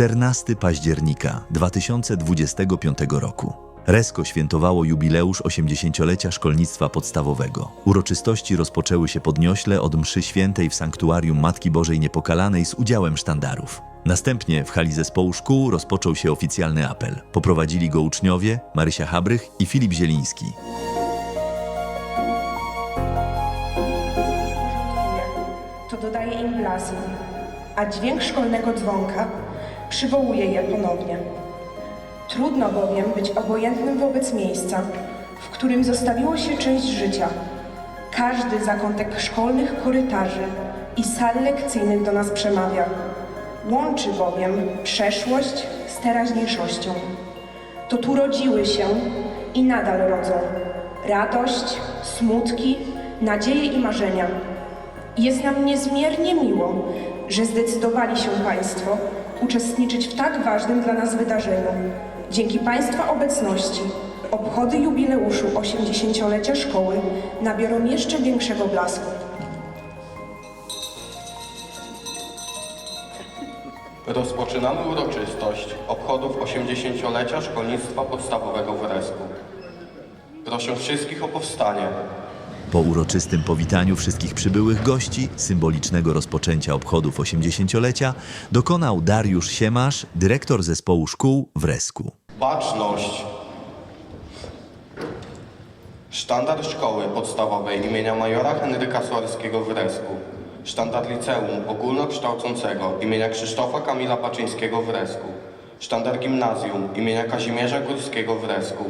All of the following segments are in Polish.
14 października 2025 roku. Resko świętowało jubileusz 80-lecia szkolnictwa podstawowego. Uroczystości rozpoczęły się podniośle od mszy świętej w sanktuarium Matki Bożej Niepokalanej z udziałem sztandarów. Następnie w hali zespołu szkół rozpoczął się oficjalny apel. Poprowadzili go uczniowie Marysia Habrych i Filip Zieliński. to dodaje im blask, a dźwięk szkolnego dzwonka przywołuje je ponownie. Trudno bowiem być obojętnym wobec miejsca, w którym zostawiło się część życia. Każdy zakątek szkolnych korytarzy i sal lekcyjnych do nas przemawia. Łączy bowiem przeszłość z teraźniejszością. To tu rodziły się i nadal rodzą radość, smutki, nadzieje i marzenia. Jest nam niezmiernie miło, że zdecydowali się Państwo uczestniczyć w tak ważnym dla nas wydarzeniu. Dzięki Państwa obecności obchody jubileuszu 80-lecia szkoły nabiorą jeszcze większego blasku. Rozpoczynamy uroczystość obchodów 80-lecia szkolnictwa podstawowego w Resku. Proszę wszystkich o powstanie. Po uroczystym powitaniu wszystkich przybyłych gości, symbolicznego rozpoczęcia obchodów 80-lecia, dokonał Dariusz Siemasz, dyrektor zespołu szkół w Resku. Baczność. Sztandar szkoły podstawowej imienia majora Henryka Słarskiego w Resku. Sztandar liceum ogólnokształcącego imienia Krzysztofa Kamila Baczyńskiego w Resku. Sztandar gimnazjum imienia Kazimierza Górskiego w Resku.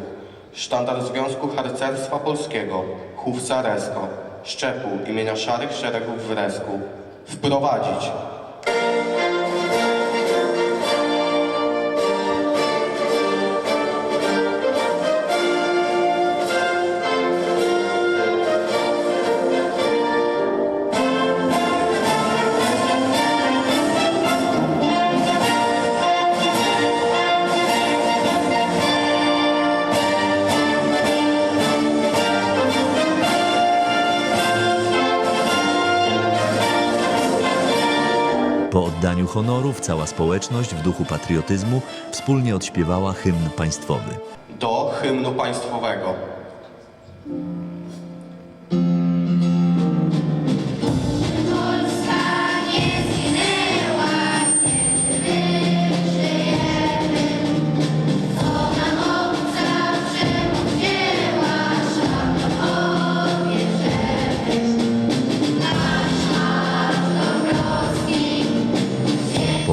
Sztandar Związku Harcerstwa Polskiego Chówca Resko. Szczepu imienia Szarych Szeregów w Resku. Wprowadzić. Po oddaniu honorów cała społeczność w duchu patriotyzmu wspólnie odśpiewała hymn państwowy. Do hymnu państwowego.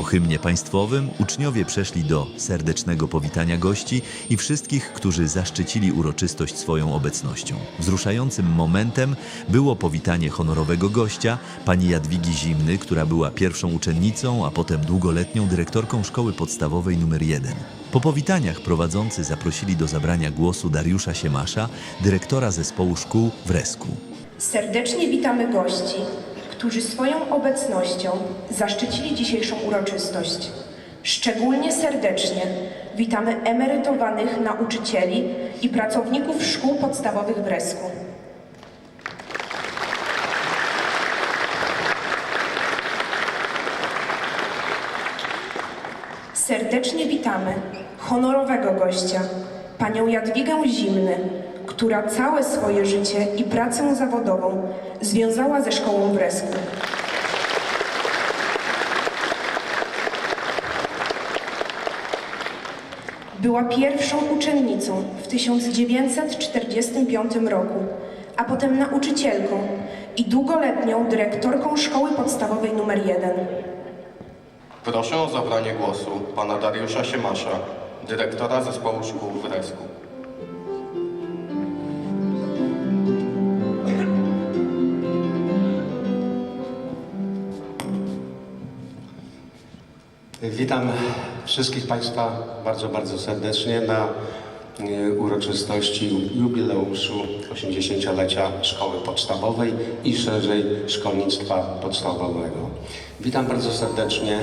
Hymnie państwowym uczniowie przeszli do serdecznego powitania gości i wszystkich, którzy zaszczycili uroczystość swoją obecnością. Wzruszającym momentem było powitanie honorowego gościa, pani Jadwigi Zimny, która była pierwszą uczennicą, a potem długoletnią dyrektorką szkoły podstawowej nr 1. Po powitaniach prowadzący zaprosili do zabrania głosu Dariusza Siemasza, dyrektora zespołu szkół w Resku. Serdecznie witamy gości, którzy swoją obecnością zaszczycili dzisiejszą uroczystość. Szczególnie serdecznie witamy emerytowanych nauczycieli i pracowników szkół podstawowych w Resku. Serdecznie witamy honorowego gościa, panią Jadwigę Zimny, która całe swoje życie i pracę zawodową związała ze szkołą w Resku. Była pierwszą uczennicą w 1945 roku, a potem nauczycielką i długoletnią dyrektorką szkoły podstawowej nr 1. Proszę o zabranie głosu pana Dariusza Siemasza, dyrektora zespołu szkół w Resku. Witam wszystkich Państwa bardzo, bardzo serdecznie na e, uroczystości jubileuszu 80-lecia Szkoły Podstawowej i szerzej Szkolnictwa Podstawowego. Witam bardzo serdecznie.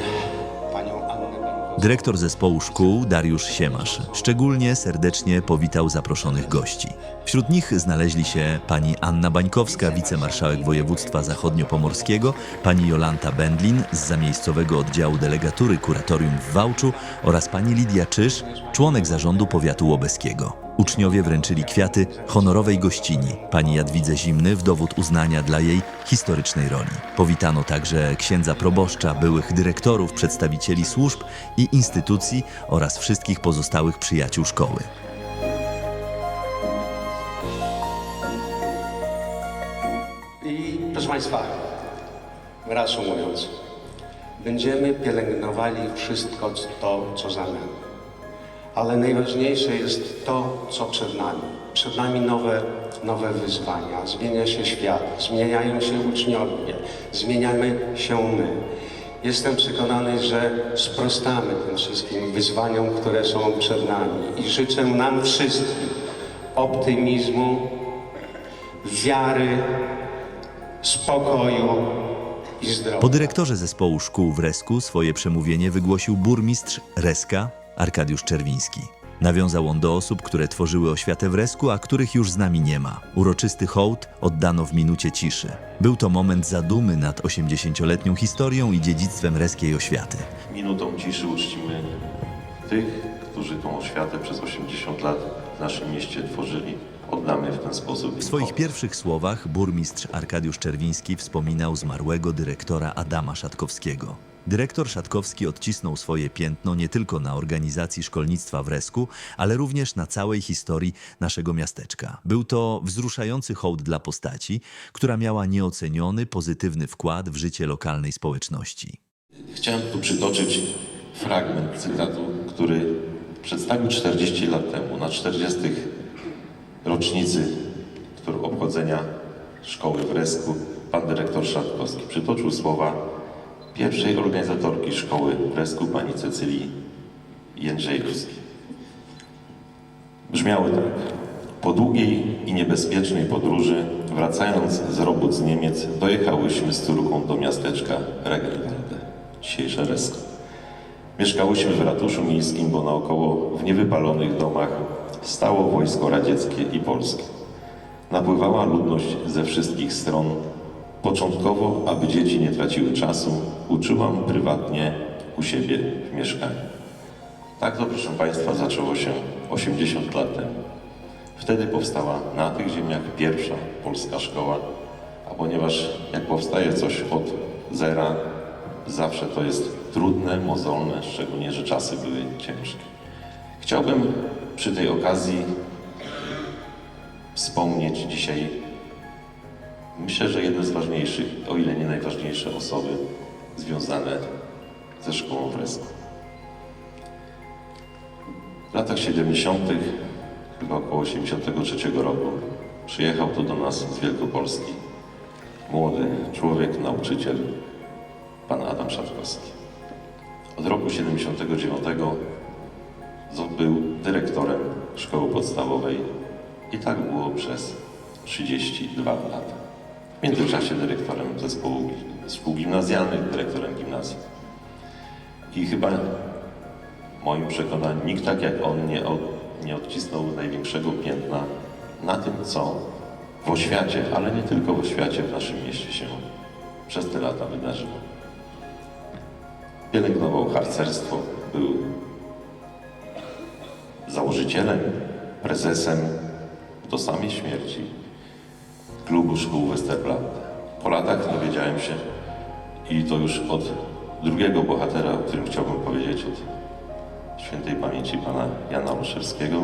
Dyrektor zespołu szkół Dariusz Siemasz szczególnie serdecznie powitał zaproszonych gości. Wśród nich znaleźli się pani Anna Bańkowska, wicemarszałek województwa zachodniopomorskiego, pani Jolanta Bendlin z zamiejscowego oddziału delegatury kuratorium w Wałczu oraz pani Lidia Czyż, członek zarządu powiatu łobeskiego. Uczniowie wręczyli kwiaty honorowej gościni, pani Jadwidze Zimny w dowód uznania dla jej historycznej roli. Powitano także księdza proboszcza, byłych dyrektorów, przedstawicieli służb i instytucji oraz wszystkich pozostałych przyjaciół szkoły. I proszę Państwa, reasumując, będziemy pielęgnowali wszystko to, co za nami. Ale najważniejsze jest to, co przed nami. Przed nami nowe, nowe wyzwania. Zmienia się świat, zmieniają się uczniowie, zmieniamy się my. Jestem przekonany, że sprostamy tym wszystkim wyzwaniom, które są przed nami. I życzę nam wszystkim optymizmu, wiary, spokoju i zdrowia. Po dyrektorze zespołu szkół w Resku swoje przemówienie wygłosił burmistrz Reska Arkadiusz Czerwiński. Nawiązał on do osób, które tworzyły oświatę w Resku, a których już z nami nie ma. Uroczysty hołd oddano w minucie ciszy. Był to moment zadumy nad 80-letnią historią i dziedzictwem reskiej oświaty. Minutą ciszy uczcimy tych, którzy tą oświatę przez 80 lat w naszym mieście tworzyli. Oddamy w ten sposób. W swoich pierwszych słowach burmistrz Arkadiusz Czerwiński wspominał zmarłego dyrektora Adama Szatkowskiego. Dyrektor Szatkowski odcisnął swoje piętno nie tylko na organizacji szkolnictwa w Resku, ale również na całej historii naszego miasteczka. Był to wzruszający hołd dla postaci, która miała nieoceniony, pozytywny wkład w życie lokalnej społeczności. Chciałem tu przytoczyć fragment cytatu, który przedstawił 40 lat temu, na 40. rocznicy obchodzenia szkoły w Resku, pan dyrektor Szatkowski. Przytoczył słowa pierwszej organizatorki szkoły w pani Cecylii Jędrzejewskiej. Brzmiały tak. Po długiej i niebezpiecznej podróży, wracając z robót z Niemiec, dojechałyśmy z córką do miasteczka Regenwalde, dzisiejsze Resko. Mieszkałyśmy w ratuszu miejskim, bo naokoło w niewypalonych domach stało wojsko radzieckie i polskie. Napływała ludność ze wszystkich stron. Początkowo, aby dzieci nie traciły czasu, uczyłam prywatnie u siebie w mieszkaniu. Tak to, proszę Państwa, zaczęło się 80 lat temu. Wtedy powstała na tych ziemiach pierwsza polska szkoła, a ponieważ jak powstaje coś od zera, zawsze to jest trudne, mozolne, szczególnie, że czasy były ciężkie. Chciałbym przy tej okazji wspomnieć dzisiaj, myślę, że jedne z ważniejszych, o ile nie najważniejsze osoby związane ze szkołą w Resku. W latach 70., chyba około 83 roku, przyjechał tu do nas z Wielkopolski młody człowiek, nauczyciel, pan Adam Szatkowski. Od roku 79 zo- był dyrektorem szkoły podstawowej i tak było przez 32 lata. Międzyczasie dyrektorem zespołu szkół gimnazjalnych, dyrektorem gimnazjum. I chyba w moim przekonaniu nikt tak jak on nie, od, nie odcisnął największego piętna na tym, co w oświacie, ale nie tylko w oświacie w naszym mieście się przez te lata wydarzyło. Pielęgnował harcerstwo, był założycielem, prezesem do samej śmierci klubu szkół Westerplatte. Po latach dowiedziałem się i to już od drugiego bohatera, o którym chciałbym powiedzieć, od świętej pamięci pana Jana Olszewskiego,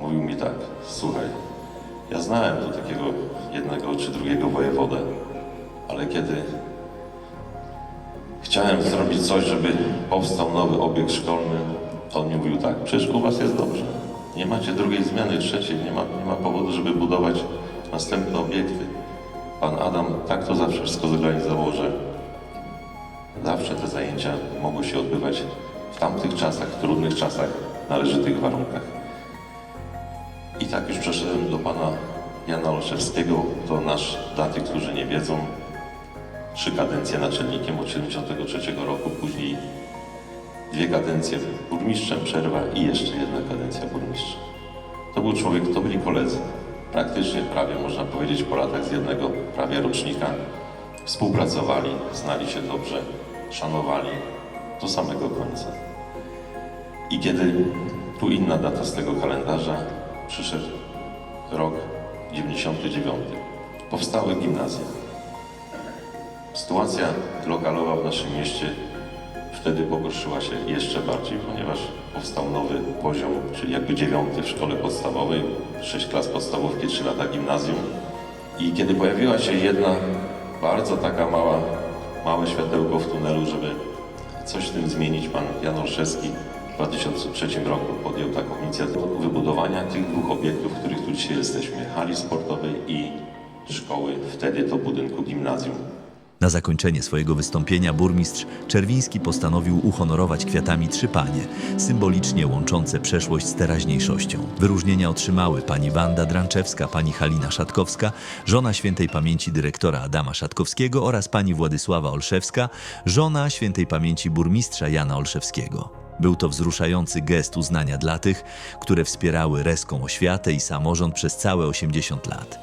mówił mi tak, słuchaj, ja znałem tu takiego jednego czy drugiego wojewodę, ale kiedy chciałem zrobić coś, żeby powstał nowy obiekt szkolny, on mi mówił tak, przecież u was jest dobrze. Nie macie drugiej zmiany, trzeciej, nie ma, nie ma powodu, żeby budować następne obiekty. Pan Adam tak to zawsze wszystko zorganizował, że zawsze te zajęcia mogły się odbywać w tamtych czasach, trudnych czasach, należytych warunkach. I tak już przeszedłem do pana Jana Olszewskiego, to nasz, dla tych, którzy nie wiedzą, trzy kadencje naczelnikiem od 73 roku, później dwie kadencje burmistrzem, przerwa i jeszcze jedna kadencja burmistrza. To był człowiek, to byli koledzy. Praktycznie prawie można powiedzieć po latach z jednego prawie rocznika współpracowali, znali się dobrze, szanowali do samego końca. I kiedy tu inna data z tego kalendarza, przyszedł rok 99. Powstały gimnazja. Sytuacja lokalowa w naszym mieście wtedy pogorszyła się jeszcze bardziej, ponieważ powstał nowy poziom, czyli jakby dziewiąty w szkole podstawowej, sześć klas podstawówki, trzy lata gimnazjum. I kiedy pojawiła się jedna bardzo taka mała, małe światełko w tunelu, żeby coś w tym zmienić, pan Jan Olszewski w 2003 roku podjął taką inicjatywę wybudowania tych dwóch obiektów, w których tu dzisiaj jesteśmy, hali sportowej i szkoły, wtedy to budynku gimnazjum. Na zakończenie swojego wystąpienia burmistrz Czerwiński postanowił uhonorować kwiatami trzy panie, symbolicznie łączące przeszłość z teraźniejszością. Wyróżnienia otrzymały pani Wanda Dranczewska, pani Halina Szatkowska, żona świętej pamięci dyrektora Adama Szatkowskiego oraz pani Władysława Olszewska, żona świętej pamięci burmistrza Jana Olszewskiego. Był to wzruszający gest uznania dla tych, które wspierały reską oświatę i samorząd przez całe 80 lat.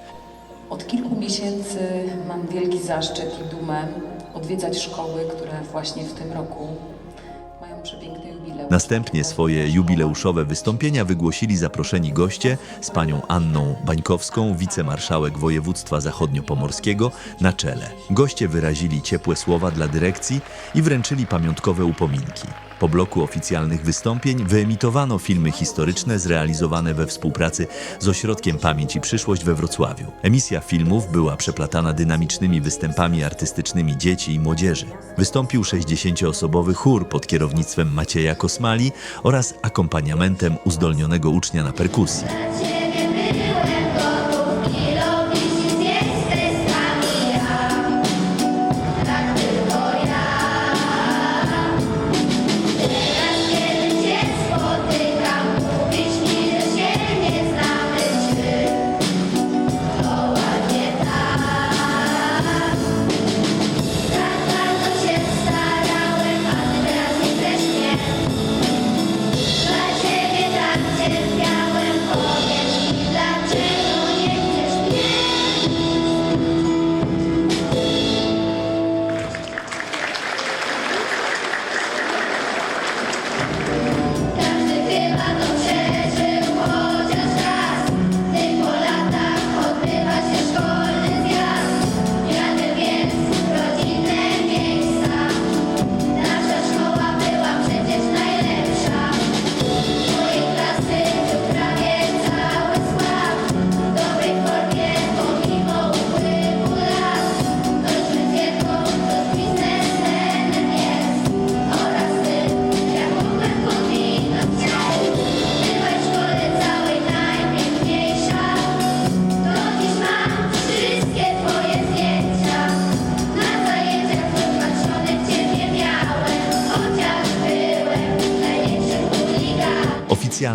Od kilku miesięcy mam wielki zaszczyt i dumę odwiedzać szkoły, które właśnie w tym roku mają przepiękny jubileusz. Następnie swoje jubileuszowe wystąpienia wygłosili zaproszeni goście z panią Anną Bańkowską, wicemarszałek województwa zachodniopomorskiego na czele. Goście wyrazili ciepłe słowa dla dyrekcji i wręczyli pamiątkowe upominki. Po bloku oficjalnych wystąpień wyemitowano filmy historyczne zrealizowane we współpracy z Ośrodkiem Pamięć i Przyszłość we Wrocławiu. Emisja filmów była przeplatana dynamicznymi występami artystycznymi dzieci i młodzieży. Wystąpił 60-osobowy chór pod kierownictwem Macieja Kosmali oraz akompaniamentem uzdolnionego ucznia na perkusji.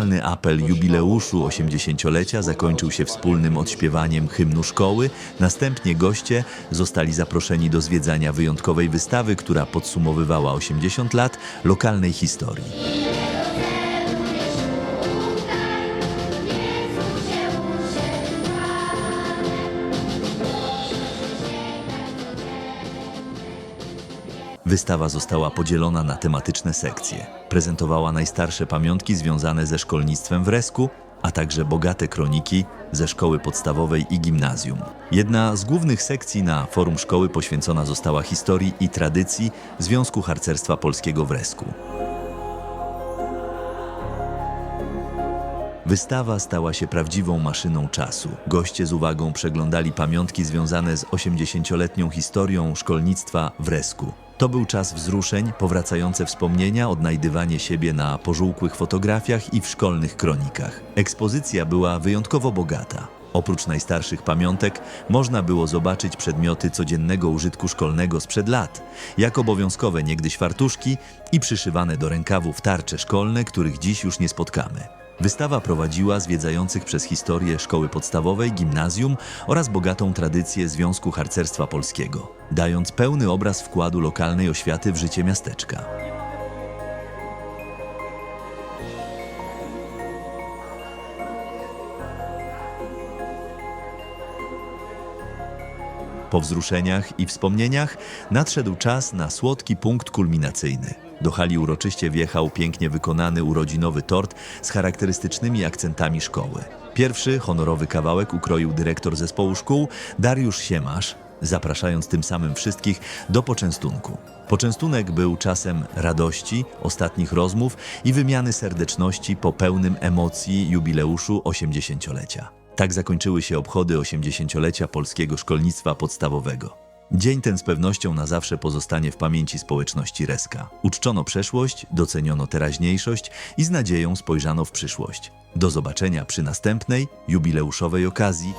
Oficjalny apel jubileuszu 80-lecia zakończył się wspólnym odśpiewaniem hymnu szkoły. Następnie goście zostali zaproszeni do zwiedzania wyjątkowej wystawy, która podsumowywała 80 lat lokalnej historii. Wystawa została podzielona na tematyczne sekcje. Prezentowała najstarsze pamiątki związane ze szkolnictwem w Resku, a także bogate kroniki ze szkoły podstawowej i gimnazjum. Jedna z głównych sekcji na forum szkoły poświęcona została historii i tradycji Związku Harcerstwa Polskiego w Resku. Wystawa stała się prawdziwą maszyną czasu. Goście z uwagą przeglądali pamiątki związane z 80-letnią historią szkolnictwa w Resku. To był czas wzruszeń, powracające wspomnienia, odnajdywanie siebie na pożółkłych fotografiach i w szkolnych kronikach. Ekspozycja była wyjątkowo bogata. Oprócz najstarszych pamiątek można było zobaczyć przedmioty codziennego użytku szkolnego sprzed lat, jak obowiązkowe niegdyś fartuszki i przyszywane do rękawów tarcze szkolne, których dziś już nie spotkamy. Wystawa prowadziła zwiedzających przez historię szkoły podstawowej, gimnazjum oraz bogatą tradycję Związku Harcerstwa Polskiego, dając pełny obraz wkładu lokalnej oświaty w życie miasteczka. Po wzruszeniach i wspomnieniach nadszedł czas na słodki punkt kulminacyjny. Do hali uroczyście wjechał pięknie wykonany urodzinowy tort z charakterystycznymi akcentami szkoły. Pierwszy honorowy kawałek ukroił dyrektor zespołu szkół Dariusz Siemasz, zapraszając tym samym wszystkich do poczęstunku. Poczęstunek był czasem radości, ostatnich rozmów i wymiany serdeczności po pełnym emocji jubileuszu 80-lecia. Tak zakończyły się obchody 80-lecia polskiego szkolnictwa podstawowego. Dzień ten z pewnością na zawsze pozostanie w pamięci społeczności Reska. Uczczono przeszłość, doceniono teraźniejszość i z nadzieją spojrzano w przyszłość. Do zobaczenia przy następnej, jubileuszowej okazji